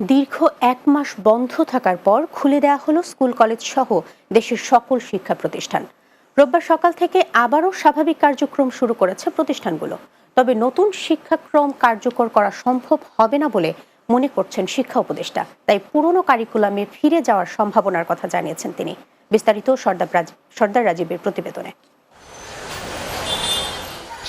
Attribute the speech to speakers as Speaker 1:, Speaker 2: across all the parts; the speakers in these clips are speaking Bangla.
Speaker 1: দীর্ঘ এক মাস বন্ধ থাকার পর খুলে দেওয়া হলো স্কুল, কলেজ সহ দেশের সকল শিক্ষা প্রতিষ্ঠান। রোববার সকাল থেকে আবারও স্বাভাবিক কার্যক্রম শুরু করেছে প্রতিষ্ঠানগুলো। তবে নতুন শিক্ষাক্রম কার্যকর করা সম্ভব হবে না বলে মনে করছেন শিক্ষা উপদেষ্টা। তাই পুরনো কারিকুলামে ফিরে যাওয়ার সম্ভাবনার কথা জানিয়েছেন তিনি। বিস্তারিত সর্দার সর্দার রাজীবের প্রতিবেদনে।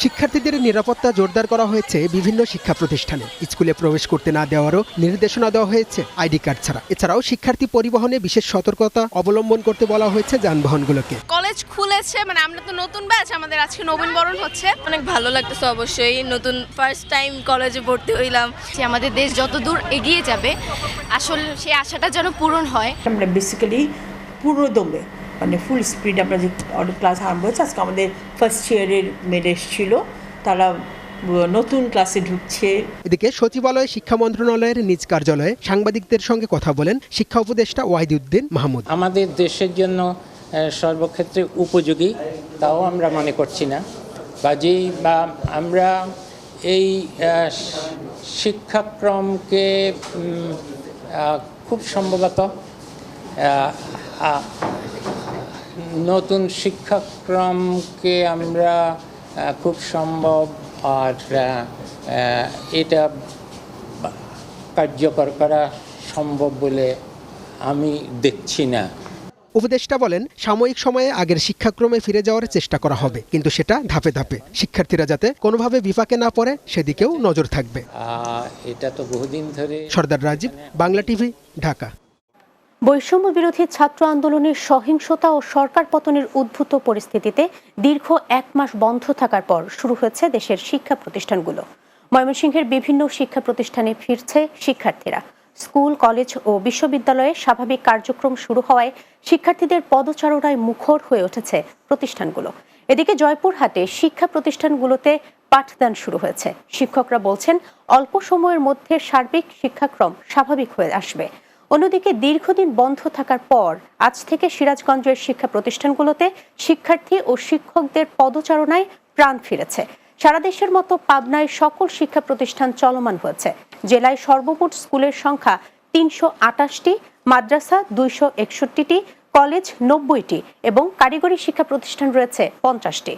Speaker 2: শিক্ষার্থীদের নিরাপত্তা জোরদার করা হয়েছে বিভিন্ন শিক্ষা প্রতিষ্ঠানে। স্কুলে প্রবেশ করতে না দেওয়ারও নির্দেশনা দেওয়া হয়েছে আইডি কার্ড ছাড়া। এছাড়াও শিক্ষার্থী পরিবহনে বিশেষ সতর্কতা অবলম্বন করতে বলা হয়েছে যানবাহনগুলোকে।
Speaker 3: কলেজ খুলেছে মানে আমরা তো নতুন ব্যাচ আমাদের আজকে নবীনবরণ হচ্ছে।
Speaker 4: অনেক ভালো লাগতেছে অবশ্যই নতুন ফার্স্ট টাইম কলেজে ভর্তি হইলাম।
Speaker 5: যে আমাদের দেশ যত দূর এগিয়ে যাবে আসল সেই আশাটা যেন পূরণ হয়।
Speaker 6: আমরা বেসিক্যালি পুরো দমে মানে ফুল স্পিড আমরা যে অনেক ক্লাস আরম্ভ হয়েছে আজকে আমাদের ফার্স্ট ইয়ারের মেড এসছিল। তারা নতুন ক্লাসে ঢুকছে।
Speaker 2: এদিকে সচিবালয়ে শিক্ষা মন্ত্রণালয়ের নিজ কার্যালয়ে সাংবাদিকদের সঙ্গে কথা বলেন শিক্ষা উপদেষ্টা ওয়াহিদুদ্দিন মাহমুদ।
Speaker 7: আমাদের দেশের জন্য সর্বক্ষেত্রে উপযোগী তাও আমরা মনে করছি না। কাজেই বা আমরা এই শিক্ষাক্রমকে খুব সম্ভবত নতুন শিক্ষাক্রমকে আমরা খুব সম্ভব আর এটা কার্যকর করা সম্ভব বলে আমি দেখছি না।
Speaker 2: উপদেষ্টা বলেন সাময়িক সময়ে আগের শিক্ষাক্রমে ফিরে যাওয়ার চেষ্টা করা হবে কিন্তু সেটা ধাপে ধাপে। শিক্ষার্থীরা যাতে কোনোভাবে বিপাকে না পড়ে সেদিকেও নজর থাকবে।
Speaker 7: এটা তো বহুদিন ধরে
Speaker 2: সর্দার রাজীব বাংলা টিভি ঢাকা।
Speaker 1: বৈষম্য বিরোধী ছাত্র আন্দোলনের সহিংসতা ও সরকার পতনের উদ্ভূত পরিস্থিতিতে দীর্ঘ এক মাস বন্ধ থাকার পর শুরু হয়েছে দেশের শিক্ষা প্রতিষ্ঠানগুলো। ময়মনসিংহের বিভিন্ন শিক্ষা প্রতিষ্ঠানে ফিরছে শিক্ষার্থীরা। স্কুল, কলেজ ও বিশ্ববিদ্যালয়ে স্বাভাবিক কার্যক্রম শুরু হওয়ায় শিক্ষার্থীদের পদচারণায় মুখর হয়ে উঠেছে প্রতিষ্ঠানগুলো। এদিকে জয়পুরহাটে শিক্ষা প্রতিষ্ঠানগুলোতে পাঠদান শুরু হয়েছে। শিক্ষকরা বলছেন, অল্প সময়ের মধ্যে সার্বিক শিক্ষাক্রম স্বাভাবিক হয়ে আসবে। অন্যদিকে দীর্ঘদিন বন্ধ থাকার পর আজ থেকে সিরাজগঞ্জের শিক্ষা প্রতিষ্ঠানগুলোতে শিক্ষার্থী ও শিক্ষকদের পদচারণায় প্রাণ ফিরেছে। সারা দেশের মতো পাবনায় সকল শিক্ষা প্রতিষ্ঠান চলমান হয়েছে। জেলায় সর্বমোট স্কুলের সংখ্যা তিনশো আটাশটি, মাদ্রাসা দুইশো একষট্টিটি, কলেজ নব্বইটি এবং কারিগরি শিক্ষা প্রতিষ্ঠান রয়েছে পঞ্চাশটি।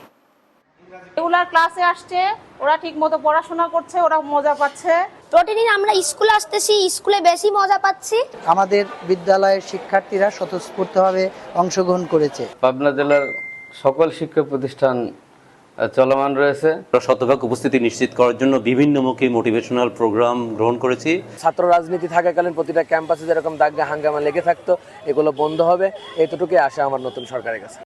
Speaker 8: ক্লাসে আসছে, ওরা ঠিক মতো পড়াশোনা করছে, ওরা মজা পাচ্ছে।
Speaker 9: প্রতিদিন আমরা স্কুলে আসতেছি স্কুলে বেশি মজা পাচ্ছি।
Speaker 10: আমাদের বিদ্যালয়ের শিক্ষার্থীরা স্বতঃস্ফূর্তভাবে অংশগ্রহণ করেছে।
Speaker 11: পাবনা জেলার সকল শিক্ষা প্রতিষ্ঠান চলমান রয়েছে।
Speaker 12: শতভাগ উপস্থিতি নিশ্চিত করার জন্য বিভিন্নমুখী মোটিভেশনাল প্রোগ্রাম গ্রহণ করেছি।
Speaker 13: ছাত্র রাজনীতি থাকাকালীন প্রতিটা ক্যাম্পাসে যেরকম দাঙ্গা হাঙ্গামা লেগে থাকতো এগুলো বন্ধ হবে। এতটুকুই আশা আমার নতুন সরকারের কাছে।